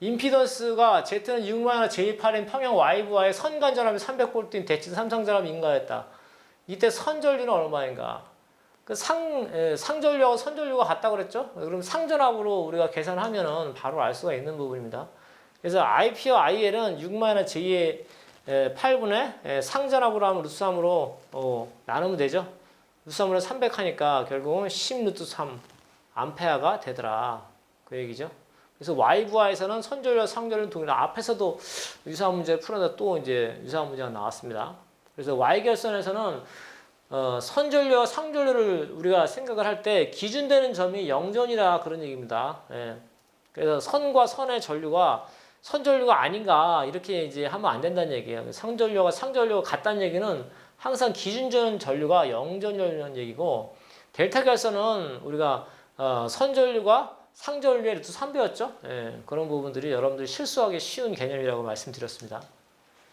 임피던스가 Z는 6만화 J8인 평형 Y부와의 선간절함이 300볼트인 대칭 삼성전압이 인가했다. 이때 선전류는 얼마인가? 그 상, 에, 상전류하고 선전류가 같다 그랬죠? 그럼 상전압으로 우리가 계산하면은 바로 알 수가 있는 부분입니다. 그래서 IP와 IL은 6만화 J의 8분의 상전압으로 하면 루트 3으로 어, 나누면 되죠? 루트 3으로 300 하니까 결국은 10 루트 3 암페어가 되더라. 그 얘기죠. 그래서 Y부하에서는 선전류, 상전류 동일한 앞에서도 유사한 문제 풀어다 또 이제 유사한 문제가 나왔습니다. 그래서 Y 결선에서는 어, 선전류와 상전류를 우리가 생각을 할 때 기준되는 점이 영전이라 그런 얘기입니다. 예. 그래서 선과 선의 전류가 선전류가 아닌가 이렇게 이제 하면 안 된다는 얘기예요. 상전류와 상전류가 같다는 얘기는 항상 기준전 전류가 영전이라는 얘기고 델타 결선은 우리가 어, 선전류가 상전류의 루트 3배였죠. 예, 그런 부분들이 여러분들이 실수하기 쉬운 개념이라고 말씀드렸습니다.